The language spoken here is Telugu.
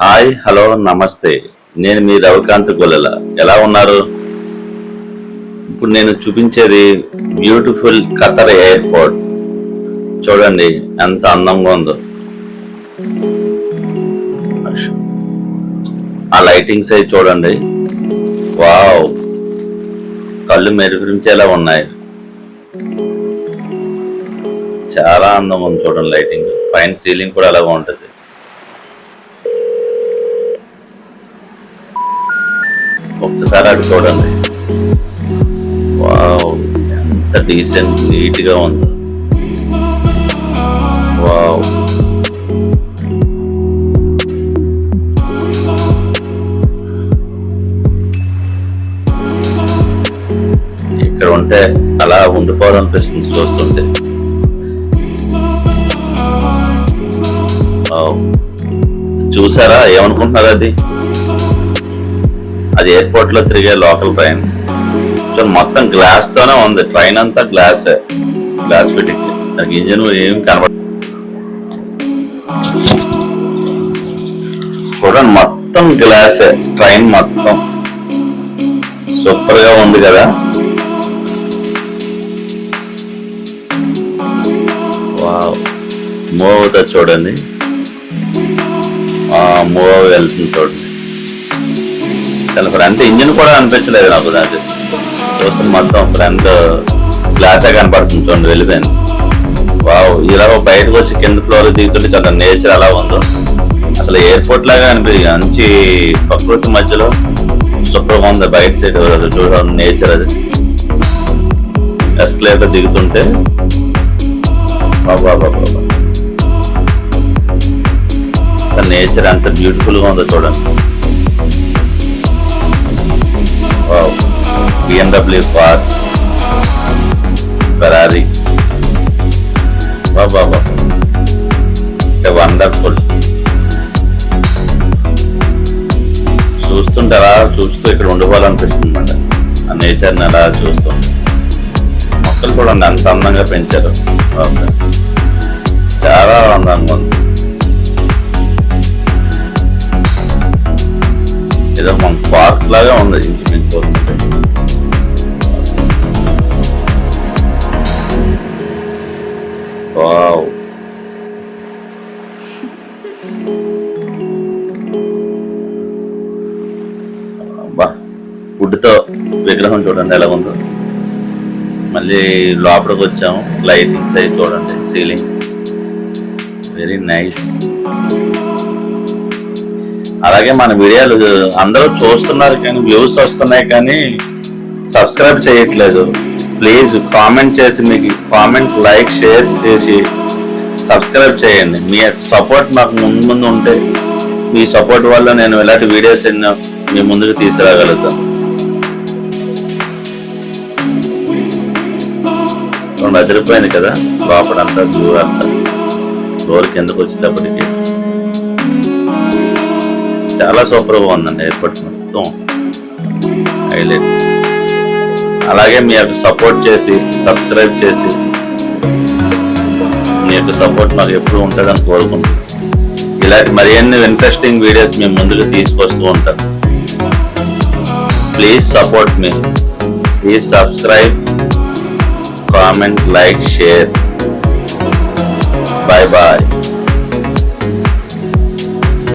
హాయ్ హలో నమస్తే. నేను మీ రవికాంత్ గొల్లెల. ఎలా ఉన్నారు? ఇప్పుడు నేను చూపించేది బ్యూటిఫుల్ ఖతర్ ఎయిర్పోర్ట్. చూడండి ఎంత అందంగా ఉందో. ఆ లైటింగ్స్ అయి చూడండి. వావ్! కళ్ళు మెరుగురించేలా ఉన్నాయి. చాలా అందం ఉంది చూడండి లైటింగ్. పైన సీలింగ్ కూడా అలాగే ఉంటుంది. ఒక్కసారి అటు చూడండి. వావ్ ఎంత డీసెంట్ నీట్గా ఉంది. వావ్. ఇక్కడ ఉంటే అలా ఉండిపోవాలనిపిస్తుంది చూస్తుంటే. వావ్. చూసారా? ఏమనుకుంటున్నారు అది? అది ఎయిర్పోర్ట్లో తిరిగే లోకల్ ట్రైన్. సో మొత్తం గ్లాస్ తోనే ఉంది. ట్రైన్ అంతా గ్లాస్. Glass fitting. నాకు ఇంజిన్ ఏం కనబడ చూడండి మొత్తం గ్లాస్. ట్రైన్ మొత్తం. సూపర్గా ఉంది కదా. వావ్. మూవ్ అవుతుంది చూడండి. మూవ్ వెళ్తుంది చూడండి. చాలా ఫ్రంట్ ఇంజిన్ కూడా అనిపించలేదు నాకు దానికి చూస్తే మొత్తం ఫ్రంట్ గ్లాసే కనపడుతుంది చూడండి వెళ్ళిపోయింది. వావ్ ఇలా బయటకు వచ్చి కింద ఫ్లోర్ దిగుతుంటే చాలా నేచర్ అలా ఉందో. అసలు ఎయిర్పోర్ట్ లాగా అనిపించింది మంచి ప్రకృతి మధ్యలో సూపర్గా ఉంది. బయట సైడ్ చూడండి నేచర్ అది. ఎస్కలేటర్ దిగుతుంటే బాబా బాబా నేచర్ అంత బ్యూటిఫుల్గా ఉందో చూడండి. బిఎండబ్ల్యూ కార్స్ ఫెరారీ బాబా వండర్ఫుల్ చూస్తుంటే అలా చూస్తూ ఇక్కడ ఉండిపోవాలనిపిస్తుంది అనమాట ఆ నేచర్ని అలా చూస్తూ. మొక్కలు కూడా అంత అందంగా పెంచారు. చాలా అందంగా ఉంది. ఏదో మన పార్క్ లాగా ఉంది ఇంచుమించు. వస్తుంటే వావ్ వుడ్తో విగ్రహం చూడండి ఎలా ఉందో. మళ్ళీ లోపలికి వచ్చాము. లైటింగ్స్ అవి చూడండి సీలింగ్. వెరీ నైస్ అలాగే మన వీడియోలు అందరూ చూస్తున్నారు కానీ వ్యూస్ వస్తున్నాయి కానీ సబ్స్క్రైబ్ చేయట్లేదు. ప్లీజ్ కామెంట్ చేసి మీకు కామెంట్ లైక్ షేర్ చేసి సబ్స్క్రైబ్ చేయండి. మీ సపోర్ట్ నాకు ముందు ముందు ఉంటే మీ సపోర్ట్ వల్ల నేను ఇలాంటి వీడియోస్ ఎన్నో మీ ముందుకు తీసుకురాగలుగుతాను. రెండు అదిరిపోయింది కదా లోపడంతా దూరంతా. అంతా ఫ్లోర్ కిందకు వచ్చేటప్పటికి. చాలా సూపర్గా ఉందండి ఎయిర్పోర్ట్ మొత్తం. హైలైట్. అలాగే మీ యొక్క సపోర్ట్ చేసి సబ్స్క్రైబ్ చేసి మీ యొక్క సపోర్ట్ మాకు ఎప్పుడు ఉంటుందని కోరుకుంటున్నాను ఇలాంటి మరిన్ని ఇంట్రెస్టింగ్ వీడియోస్ మేము ముందుకు తీసుకొస్తూ ఉంటాం. Please support me please subscribe comment like share bye bye